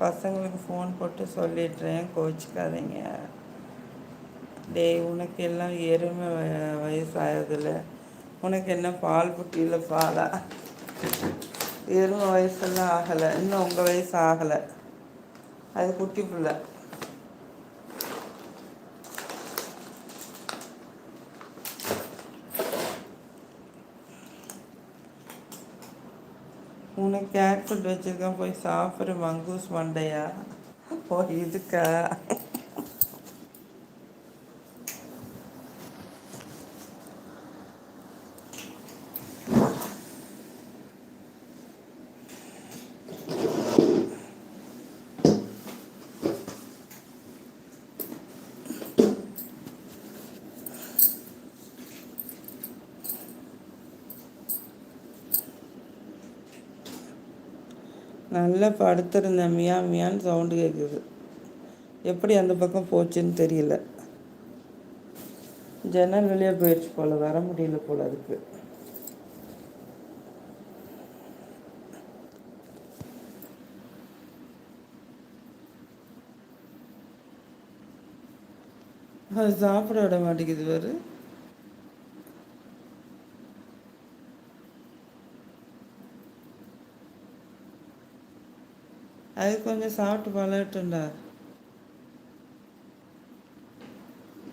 பசங்களுக்கு ஃபோன் போட்டு சொல்லிடுறேன். கோச்சிக்காதீங்க. டேய் உனக்கு எல்லாம் எருமை வயசாகுதுல்ல உனக்கு என்ன பால் புட்டியில் பாலா? எருமை வயசெல்லாம் ஆகலை. இன்னும் உங்கள் வயசு ஆகலை. அது குட்டி பிள்ளை. உனக்கு ஏர்போர்ட் வச்சுருக்கேன் போய் சாப்பிட்ற மங்கூஸ் மண்டையா? ஓ இதுக்கா நல்லா படுத்திருந்தேன் மியா மியான்னு சவுண்டு கேட்குது எப்படி அந்த பக்கம் போச்சுன்னு தெரியல. ஜன்னல் வழியாக போயிடுச்சு போல் வர முடியல போல் அதுக்கு. அது சாப்பிட விட மாட்டேங்குது வேறு அது கொஞ்சம் சாப்பிட்டு பழகட்டும்டா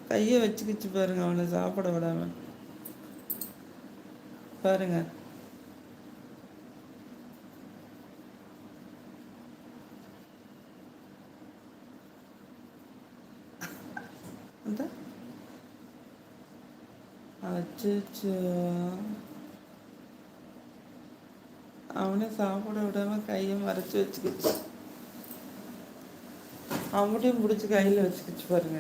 கையை வச்சுக்கிச்சு பாருங்க அவனை சாப்பிட விடாம. பாருங்க. அச்சோ அவனே சாப்பிட விடாம கையை மறைச்சு வச்சுக்கிச்சு. அவங்களையும் பிடிச்சி கையில் வச்சுக்கிச்சு பாருங்க.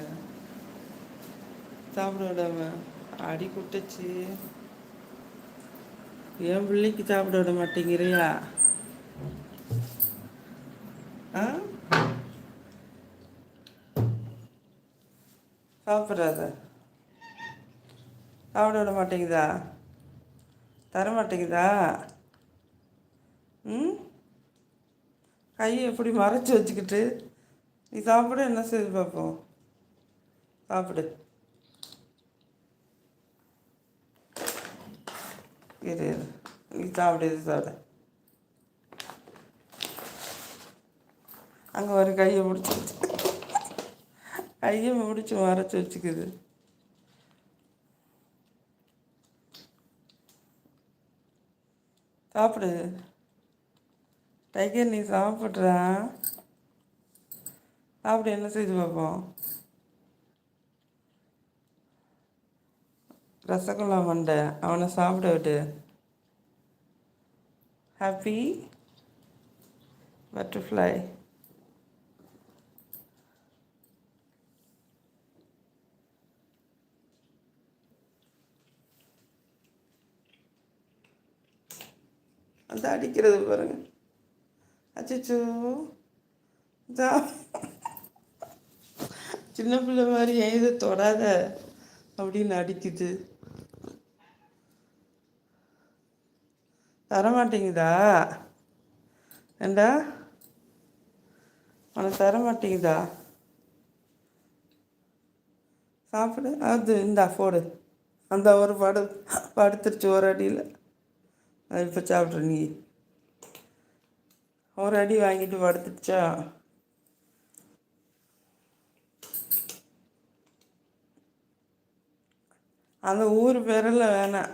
சாப்பிட விடாம அடி குட்டச்சு. என் பிள்ளைக்கு சாப்பிட விட மாட்டேங்கிறியா? ஆ? சாப்பிட்றாத. சாப்பிட விட மாட்டேங்குதா? தர மாட்டேங்குதா? ம்? கையை எப்படி மறைச்சி வச்சுக்கிட்டு நீ சாப்பிட என்ன செய்து பார்ப்போம்? சாப்பிடு. இரு நீ சாப்பிடு இது சாப்பிட. அங்கே ஒரு கையை முடிச்சு கையை முடிச்சு மறைச்சி வச்சுக்குது. சாப்பிடு. டைகர் நீ சாப்பிட்றா? அப்படி என்ன செய்து பார்ப்போம்? ரசகுல்லா மண்டை அவனை சாப்பிட விட்டு. ஹாப்பி பட்டர்ஃப்ளை அந்த அடிக்கிறது பாருங்க. அச்சோ சின்ன பிள்ளை மாதிரி ஏன் தொடாத? அப்படின்னு அடிக்குது. தரமாட்டேங்குதா? ஏண்டா? உனக்கு தர மாட்டேங்குதா சாப்பிடு. அது இந்தா போடு. அந்த ஒரு படு படுத்துருச்சு ஒரு அடியில். அது இப்போ சாப்பிட்ற நீ. ஒரு அடி வாங்கிட்டு படுத்துடுச்சா அந்த ஊர் பேரில் வேணாம்.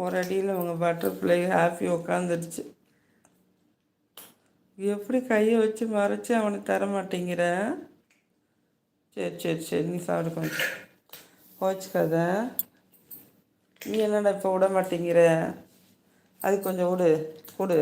ஒரு அடியில் அவங்க பட்டர்ஃப்ளை ஹாப்பி உக்காந்துருச்சு. எப்படி கையை வச்சு மறைச்சி அவனுக்கு தர மாட்டேங்கிற சரி சரி சரி நீ சாப்பிடு கொஞ்சம். போச்சுக்காத நீ என்னடா இப்போ விட மாட்டேங்கிற அது கொஞ்சம் விடு கொடு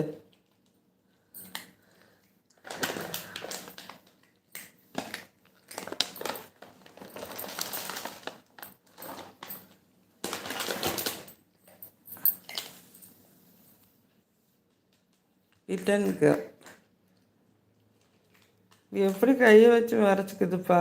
ரிட்டனுக்கு எப்படி கையை வச்சு மறைச்சிக்குதுப்பா?